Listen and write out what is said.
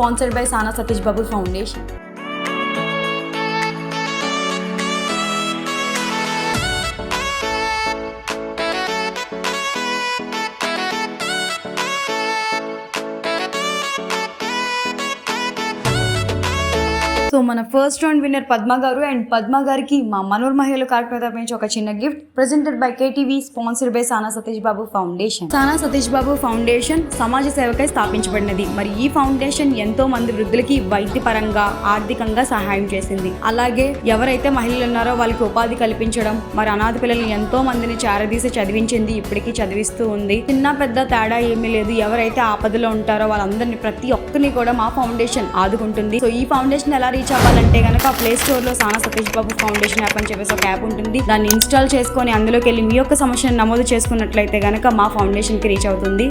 Sponsored by Sana Satish Babu foundation so మన first round winner Padma garu and Padma గారికి మా manor మహిళల కార్యక్రమం తరపు నుంచి ఒక చిన్న gift presented by KTV sponsored by Sana Satish Babu foundation Sana Satish Babu foundation సమాజ సేవకై స్థాపించబడినది. మరి ఈ ఫౌండేషన్ ఎంతో మంది వృద్ధులకి వైద్యపరంగా ఆర్థికంగా సహాయం చేసింది. అలాగే ఎవరైతే మహిళలు ఉన్నారో వాళ్ళకి ఉపాధి కల్పించడం మరి అనాథ పిల్లలు ఎంతో మందిని చారదీసి చదివించింది ఇప్పటికీ చదివిస్తూ ఉంది. చిన్న పెద్ద తేడా ఏమీ లేదు. ఎవరైతే ఆపదలో ఉంటారో వాళ్ళందరినీ ప్రతి ఒక్కరిని కూడా మా ఫౌండేషన్ ఆదుకుంటుంది. సో ఈ ఫౌండేషన్ ఎలా రీచ్ అవ్వాలంటే కనుక ప్లే స్టోర్లో సానా సతీష్ బాబు ఫౌండేషన్ యాప్ అని చెప్పేసి ఒక యాప్ ఉంటుంది. దాన్ని ఇన్స్టాల్ చేసుకొని అందులోకి వెళ్ళి మీ యొక్క సమస్యను నమోదు చేసుకున్నట్లయితే కనుక మా ఫౌండేషన్కి రీచ్ అవుతుంది.